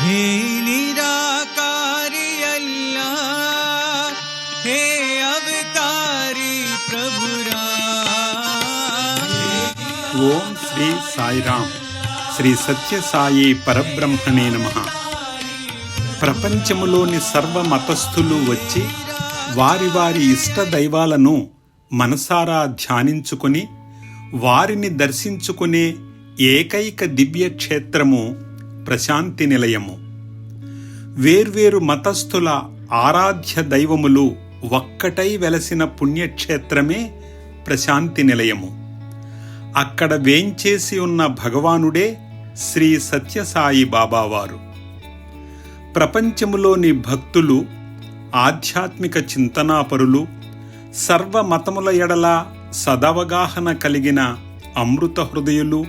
ಹೇ ನಿರಾಕಾರಿಯಲ್ಲ ಹೇ శ్రీ ಪ್ರಭುರ. శ్రీ సత్యసాయి పరబ్రహ్మణే నమ ప్రపంచములోని సర్వ మతస్థులు వచ్చి వారి వారి ఇష్ట దైవాలను మనసారా ధ్యానించుకొని వారిని దర్శించుకునే ఏకైక దివ్యక్షేత్రము ప్రశాంతి నిలయము. వేర్వేరు మతస్థుల ఆరాధ్య దైవములు ఒక్కటై వెలసిన పుణ్యక్షేత్రమే ప్రశాంతి నిలయము. అక్కడ వేంచేసి ఉన్న భగవానుడే శ్రీ సత్యసాయి బాబావారు. ప్రపంచములోని భక్తులు ఆధ్యాత్మిక చింతనాపరులు సర్వ మతముల ఎడల సదవగాహన కలిగిన అమృత హృదయులు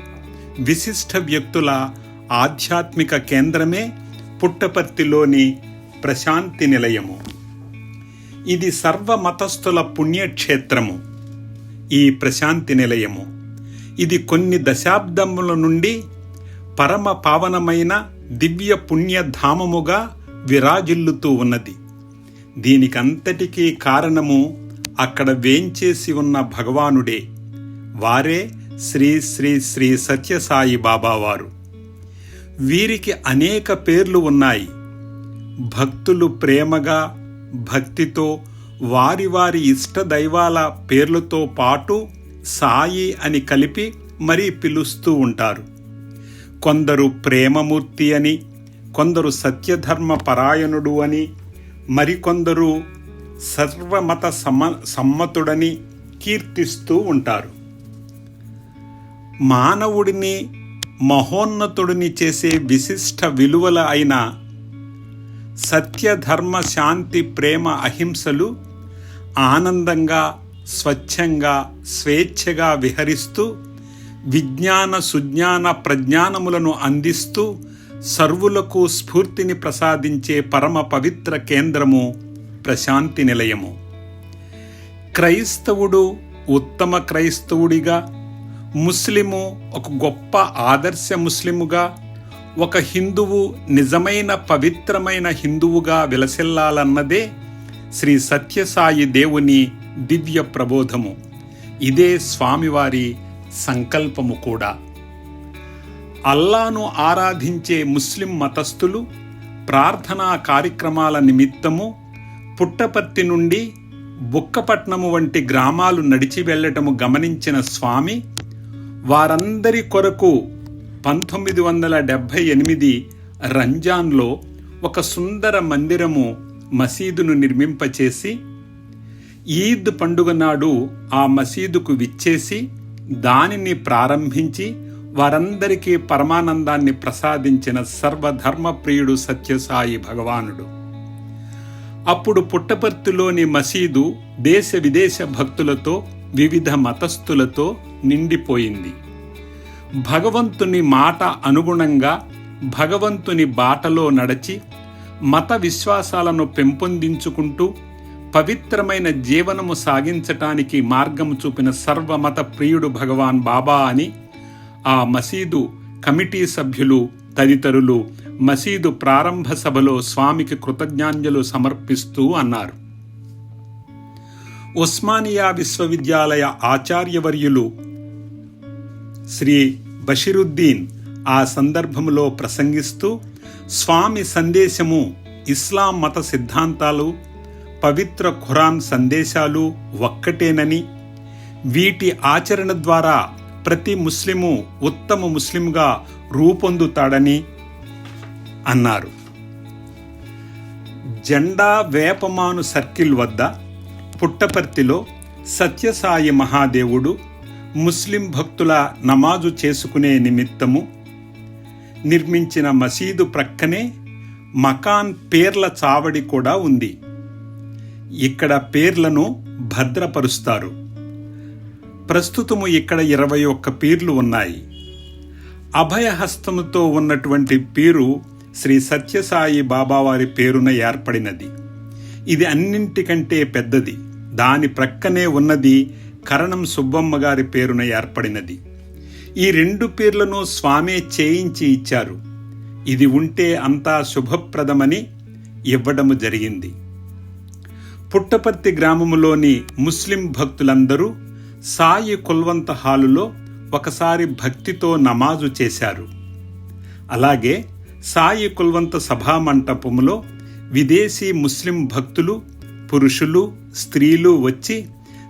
విశిష్ట వ్యక్తుల ఆధ్యాత్మిక కేంద్రమే పుట్టపర్తిలోని ప్రశాంతి నిలయము. ఇది సర్వ మతస్థుల పుణ్యక్షేత్రము. ఈ ప్రశాంతి నిలయము. ఇది కొన్ని దశాబ్దముల నుండి పరమ పావనమైన దివ్య పుణ్యధామముగా విరాజిల్లుతూ ఉన్నది. దీనికంతటికీ కారణము అక్కడ వేంచేసి ఉన్న భగవానుడే. వారే శ్రీ శ్రీ శ్రీ సత్యసాయి బాబావారు వీరికి అనేక పేర్లు ఉన్నాయి. భక్తులు ప్రేమగా భక్తితో వారి వారి ఇష్ట దైవాల పేర్లతో పాటు సాయి అని కలిపి మరీ పిలుస్తూ ఉంటారు. కొందరు ప్రేమమూర్తి అని కొందరు సత్యధర్మ పరాయణుడు అని మరికొందరు సర్వమత సమ సమ్మతుడని కీర్తిస్తూ ఉంటారు. మానవుడిని మహోన్నతుడిని చేసే విశిష్ట విలువల అయిన సత్యధర్మ శాంతి ప్రేమ అహింసలు ఆనందంగా స్వచ్ఛంగా స్వేచ్ఛగా విహరిస్తూ విజ్ఞాన సుజ్ఞాన ప్రజ్ఞానములను అందిస్తూ సర్వులకు స్ఫూర్తిని ప్రసాదించే పరమ పవిత్ర కేంద్రము ప్రశాంతి నిలయము. క్రైస్తవుడు ఉత్తమ క్రైస్తవుడిగా ముస్లిము ఒక గొప్ప ఆదర్శ ముస్లిముగా ఒక హిందువు నిజమైన పవిత్రమైన హిందువుగా విలసిల్లాలన్నదే శ్రీ సత్యసాయి దేవుని దివ్య ప్రబోధము. ఇదే స్వామివారి సంకల్పము కూడా. అల్లాను ఆరాధించే ముస్లిం మతస్థులు ప్రార్థనా కార్యక్రమాల నిమిత్తము పుట్టపర్తి నుండి బుక్కపట్నము వంటి గ్రామాలు నడిచి వెళ్ళటము గమనించిన స్వామి వారందరి కొరకు పంతొమ్మిది వందల డెబ్భై ఎనిమిది రంజాన్లో ఒక సుందర మందిరము మసీదును నిర్మింపచేసి ఈద్ పండుగ నాడు ఆ మసీదుకు విచ్చేసి దానిని ప్రారంభించి వారందరికీ పరమానందాన్ని ప్రసాదించిన సర్వధర్మ ప్రియుడు సత్యసాయి భగవానుడు. అప్పుడు పుట్టపర్తిలోని మసీదు దేశ విదేశ భక్తులతో వివిధ మతస్థులతో నిండిపోయింది. భగవంతుని మాట అనుగుణంగా భగవంతుని బాటలో నడచి మత విశ్వాసాలను పెంపొందించుకుంటూ పవిత్రమైన జీవనము సాగించటానికి మార్గము చూపిన సర్వమత ప్రియుడు భగవాన్ బాబా అని ఆ మసీదు కమిటీ సభ్యులు తదితరులు మసీదు ప్రారంభ సభలో స్వామికి కృతజ్ఞాంజలు సమర్పిస్తూ అన్నారు. ఉస్మానియా విశ్వవిద్యాలయ ఆచార్యవర్యులు శ్రీ బషీరుద్దీన్ ఆ సందర్భంలో ప్రసంగిస్తూ స్వామి సందేశము ఇస్లాం మత సిద్ధాంతాలు పవిత్ర ఖురాన్ సందేశాలు ఒక్కటేనని వీటి ఆచరణ ద్వారా ప్రతి ముస్లిము ఉత్తమ ముస్లింగా రూపొందుతాడని అన్నారు. జెండా వేపమాను సర్కిల్ వద్ద పుట్టపర్తిలో సత్యసాయి మహాదేవుడు ముస్లిం భక్తుల నమాజు చేసుకునే నిమిత్తము నిర్మించిన మసీదు ప్రక్కనే మకాన్ పేర్ల చావడి కూడా ఉంది. ఇక్కడ పేర్లను భద్రపరుస్తారు. ప్రస్తుతము ఇక్కడ ఇరవై ఒక్క పీర్లు ఉన్నాయి. అభయహస్తముతో ఉన్నటువంటి పీరు శ్రీ సత్యసాయి బాబావారి పేరున ఏర్పడినది. ఇది అన్నింటికంటే పెద్దది. దాని ప్రక్కనే ఉన్నది కరణం సుబ్బమ్మ గారి పేరున ఏర్పడినది. ఈ రెండు పేర్లను స్వామే చేయించి ఇచ్చారు. ఇది ఉంటే అంతా శుభప్రదమని ఇవ్వడము జరిగింది. పుట్టపర్తి గ్రామములోని ముస్లిం భక్తులందరూ సాయి కుల్వంత హాలులో ఒకసారి భక్తితో నమాజు చేశారు. అలాగే సాయి కుల్వంత సభా మంటపములో విదేశీ ముస్లిం భక్తులు పురుషులు స్త్రీలు వచ్చి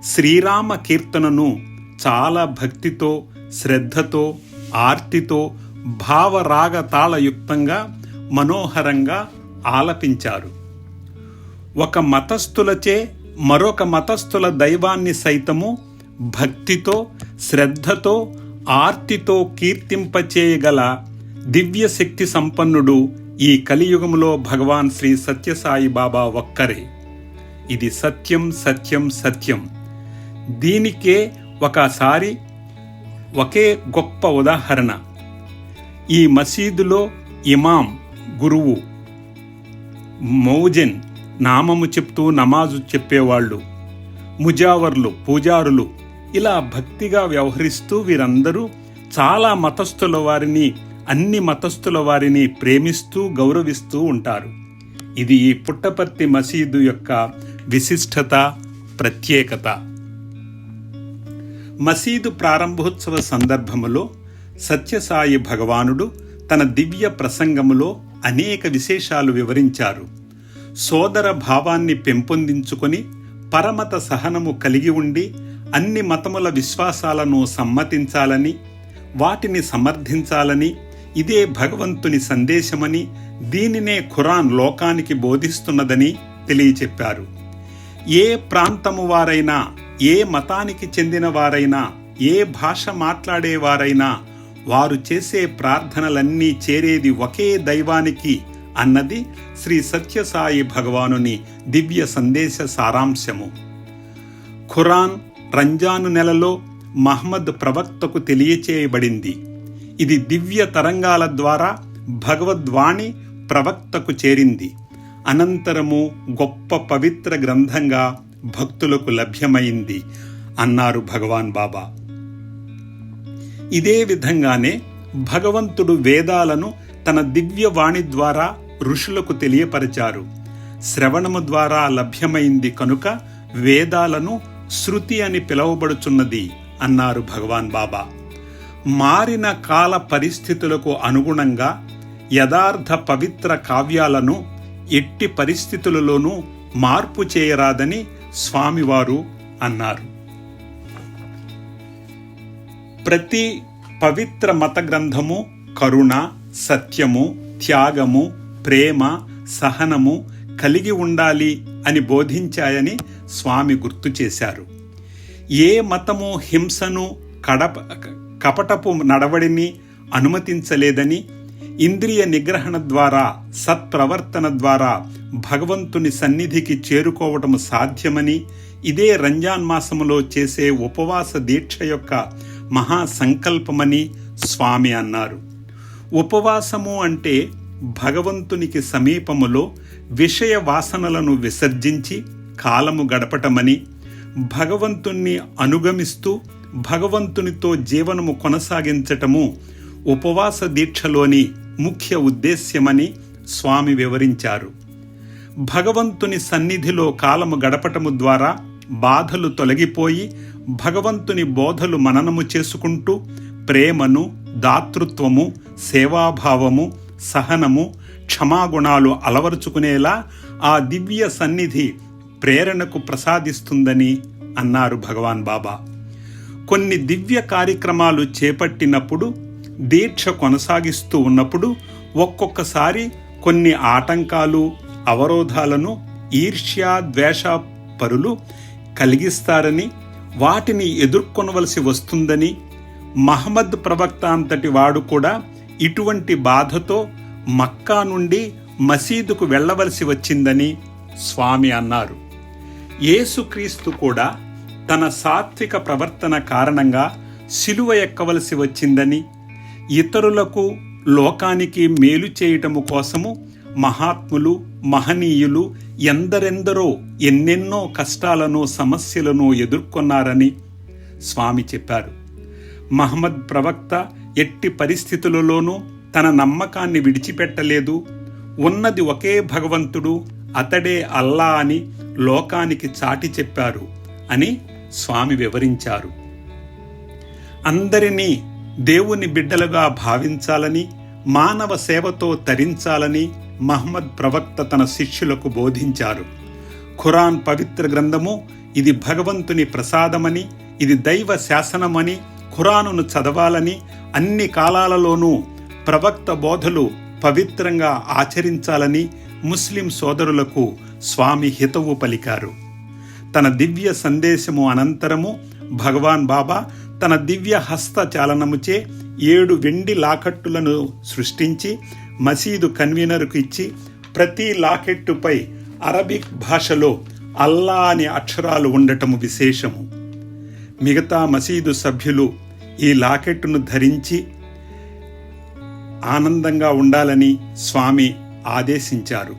శ్రీరామ కీర్తనను చాలా భక్తితో శ్రద్ధతో ఆర్తితో భావరాగ తాళయుక్తంగా మనోహరంగా ఆలపించారు. ఒక మతస్థులచే మరొక మతస్థుల దైవాన్ని సైతము భక్తితో శ్రద్ధతో ఆర్తితో కీర్తింపచేయగల దివ్య శక్తి సంపన్నుడు ఈ కలియుగంలో భగవాన్ శ్రీ సత్యసాయి బాబా ఒక్కరే. ఇది సత్యం సత్యం సత్యం. దీనికే ఒకసారి ఒకే గొప్ప ఉదాహరణ. ఈ మసీదులో ఇమాం గురువు మౌజెన్ నామము చెప్తూ నమాజు చెప్పేవాళ్ళు ముజావర్లు పూజారులు ఇలా భక్తిగా వ్యవహరిస్తూ వీరందరూ చాలా మతస్థుల వారిని అన్ని మతస్థుల వారిని ప్రేమిస్తూ గౌరవిస్తూ ఉంటారు. ఇది ఈ పుట్టపర్తి మసీదు యొక్క విశిష్టత ప్రత్యేకత. మసీదు ప్రారంభోత్సవ సందర్భములో సత్యసాయి భగవానుడు తన దివ్య ప్రసంగములో అనేక విశేషాలు వివరించారు. సోదర భావాన్ని పెంపొందించుకొని పరమత సహనము కలిగి ఉండి అన్ని మతముల విశ్వాసాలను సమ్మతించాలని వాటిని సమర్థించాలని ఇదే భగవంతుని సందేశమని దీనినే ఖురాన్ లోకానికి బోధిస్తున్నదని తెలియచెప్పారు. ఏ ప్రాంతము వారైనా ఏ మతానికి చెందిన వారైనా ఏ భాష మాట్లాడేవారైనా వారు చేసే ప్రార్థనలన్నీ చేరేది ఒకే దైవానికి అన్నది శ్రీ సత్యసాయి భగవానుని దివ్య సందేశ సారాంశము. ఖురాన్ రంజాను నెలలో మహమ్మద్ ప్రవక్తకు తెలియచేయబడింది. ఇది దివ్య తరంగాల ద్వారా భగవద్వాణి ప్రవక్తకు చేరింది. అనంతరము గొప్ప పవిత్ర గ్రంథంగా భక్తులకు లభ్యమైంది అన్నారు భగవాన్ బాబా. ఇదే విధంగానే భగవంతుడు వేదాలను తన దివ్యవాణి ద్వారా ఋషులకు తెలియపరిచారు. శ్రవణము ద్వారా లభ్యమైంది కనుక వేదాలను శృతి అని పిలువబడుచున్నది అన్నారు భగవాన్ బాబా. మారిన కాల పరిస్థితులకు అనుగుణంగా యథార్థ పవిత్ర కావ్యాలను ఎట్టి పరిస్థితులలోనూ మార్పు చేయరాదని స్వామివారు అన్నారు. ప్రతి పవిత్ర మత గ్రంథము కరుణ సత్యము త్యాగము ప్రేమ సహనము కలిగి ఉండాలి అని బోధించాయని స్వామి గుర్తు చేశారు. ఏ మతము హింసను కడప కపటపు నడవడిని అనుమతించలేదని ఇంద్రియ నిగ్రహణ ద్వారా సత్ప్రవర్తన ద్వారా భగవంతుని సన్నిధికి చేరుకోవటము సాధ్యమని ఇదే రంజాన్ మాసములో చేసే ఉపవాస దీక్ష యొక్క మహా సంకల్పమని స్వామి అన్నారు. ఉపవాసము అంటే భగవంతునికి సమీపములో విషయ వాసనలను విసర్జించి కాలము గడపటమని భగవంతుణ్ణి అనుగమిస్తూ భగవంతునితో జీవనము కొనసాగించటము ఉపవాస దీక్షలోని ముఖ్య ఉద్దేశ్యమని స్వామి వివరించారు. భగవంతుని సన్నిధిలో కాలము గడపటము ద్వారా బాధలు తొలగిపోయి భగవంతుని బోధలు మననము చేసుకుంటూ ప్రేమను దాతృత్వము సేవాభావము సహనము క్షమాగుణాలు అలవరుచుకునేలా ఆ దివ్య సన్నిధి ప్రేరణకు ప్రసాదిస్తుందని అన్నారు భగవాన్ బాబా. కొన్ని దివ్య కార్యక్రమాలు చేపట్టినప్పుడు దీక్ష కొనసాగిస్తూ ఉన్నప్పుడు ఒక్కొక్కసారి కొన్ని ఆటంకాలు అవరోధాలను ఈర్ష్య ద్వేష పరులు కలిగిస్తారని వాటిని ఎదుర్కొనవలసి వస్తుందని మహమ్మద్ ప్రవక్త అంతటి వాడు కూడా ఇటువంటి బాధతో మక్కా నుండి మసీదుకు వెళ్ళవలసి వచ్చిందని స్వామి అన్నారు. యేసుక్రీస్తు కూడా తన సాత్విక ప్రవర్తన కారణంగా సిలువ ఎక్కవలసి వచ్చిందని ఇతరులకు లోకానికి మేలు చేయటము కోసము మహాత్ములు మహనీయులు ఎందరెందరో ఎన్నెన్నో కష్టాలను సమస్యలను ఎదుర్కొన్నారని స్వామి చెప్పారు. మహమ్మద్ ప్రవక్త ఎట్టి పరిస్థితులలోనూ తన నమ్మకాన్ని విడిచిపెట్టలేదు. ఉన్నది ఒకే భగవంతుడు అతడే అల్లా అని లోకానికి చాటి చెప్పారు అని స్వామి వివరించారు. అందరినీ దేవుని బిడ్డలుగా భావించాలని మానవ సేవతో తరించాలని మహమ్మద్ ప్రవక్త తన శిష్యులకు బోధించారు. ఖురాన్ పవిత్ర గ్రంథము ఇది భగవంతుని ప్రసాదమని ఇది దైవ శాసనమని ఖురానును చదవాలని అన్ని కాలాలలోనూ ప్రవక్త బోధలు పవిత్రంగా ఆచరించాలని ముస్లిం సోదరులకు స్వామి హితవు పలికారు. తన దివ్య సందేశము అనంతరము భగవాన్ బాబా తన దివ్య హస్త చాలనముచే ఏడు వెండి లాకెట్టులను సృష్టించి మసీదు కన్వీనర్కు ఇచ్చి ప్రతి లాకెట్టుపై అరబిక్ భాషలో అల్లా అనే అక్షరాలు ఉండటము విశేషము. మిగతా మసీదు సభ్యులు ఈ లాకెట్టును ధరించి ఆనందంగా ఉండాలని స్వామి ఆదేశించారు.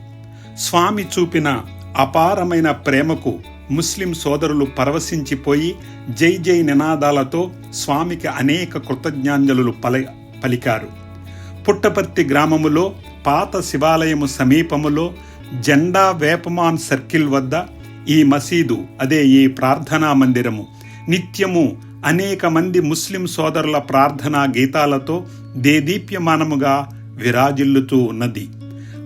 స్వామి చూపిన అపారమైన ప్రేమకు ముస్లిం సోదరులు పరవశించిపోయి జై జై నినాదాలతో స్వామికి అనేక కృతజ్ఞాంజలు పల పలికారు. పుట్టపర్తి గ్రామములో పాత శివాలయము సమీపములో జెండా వేపమాన్ సర్కిల్ వద్ద ఈ మసీదు అదే ఈ ప్రార్థనా మందిరము. నిత్యము అనేక మంది ముస్లిం సోదరుల ప్రార్థనా గీతాలతో దేదీప్యమానముగా విరాజిల్లుతూ ఉన్నది.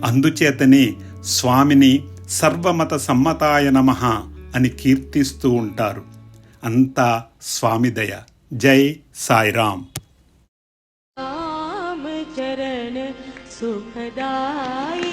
అందుచేతనే స్వామిని సర్వమత సమ్మతాయ నమః. అని కీర్తిస్తూ ఉంటారు అంతా స్వామి దయ జై సాయిరాం राम चरण सुखदाई